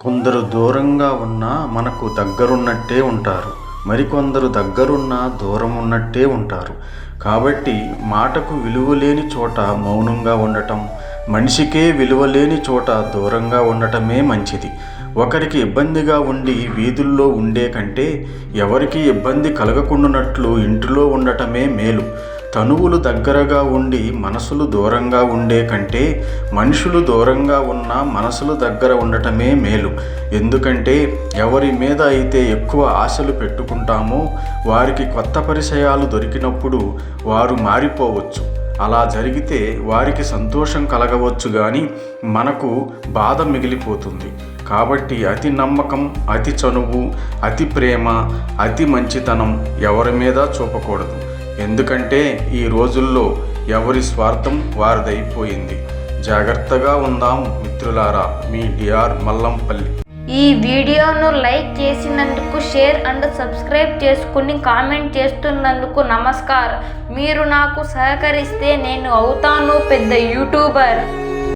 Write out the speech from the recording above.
కొందరు దూరంగా ఉన్నా మనకు దగ్గరున్నట్టే ఉంటారు. మరికొందరు దగ్గరున్నా దూరం ఉన్నట్టే ఉంటారు. కాబట్టి మాటకు విలువ లేని చోట మౌనంగా ఉండటం మనిషికే విలువ లేని చోట దూరంగా ఉండటమే మంచిది. ఒకరికి ఇబ్బందిగా ఉండి వీధుల్లో ఉండే కంటే ఎవరికి ఇబ్బంది కలగకుండానట్లు ఇంటిలో ఉండటమే మేలు. తనువులు దగ్గరగా ఉండి మనసులు దూరంగా ఉండే కంటే మనుషులు దూరంగా ఉన్న మనసులు దగ్గర ఉండటమే మేలు. ఎందుకంటే ఎవరి మీద అయితే ఎక్కువ ఆశలు పెట్టుకుంటామో వారికి కొత్త పరిచయాలు దొరికినప్పుడు వారు మారిపోవచ్చు. అలా జరిగితే వారికి సంతోషం కలగవచ్చు కానీ మనకు బాధ మిగిలిపోతుంది. కాబట్టి అతి నమ్మకం అతి చనువు అతి ప్రేమ అతి మంచితనం ఎవరి మీద చూపకూడదు. ఎందుకంటే ఈ రోజుల్లో ఎవరి స్వార్థం వారిదైపోయింది. జాగ్రత్తగా ఉందాం మిత్రులారా మీ డిఆర్ మల్లంపల్లి. ఈ వీడియోను లైక్ చేసినందుకు షేర్ అండ్ సబ్స్క్రైబ్ చేసుకుని కామెంట్ చేస్తున్నందుకు నమస్కారం. మీరు నాకు సహకరిస్తే నేను అవుతాను పెద్ద యూట్యూబర్.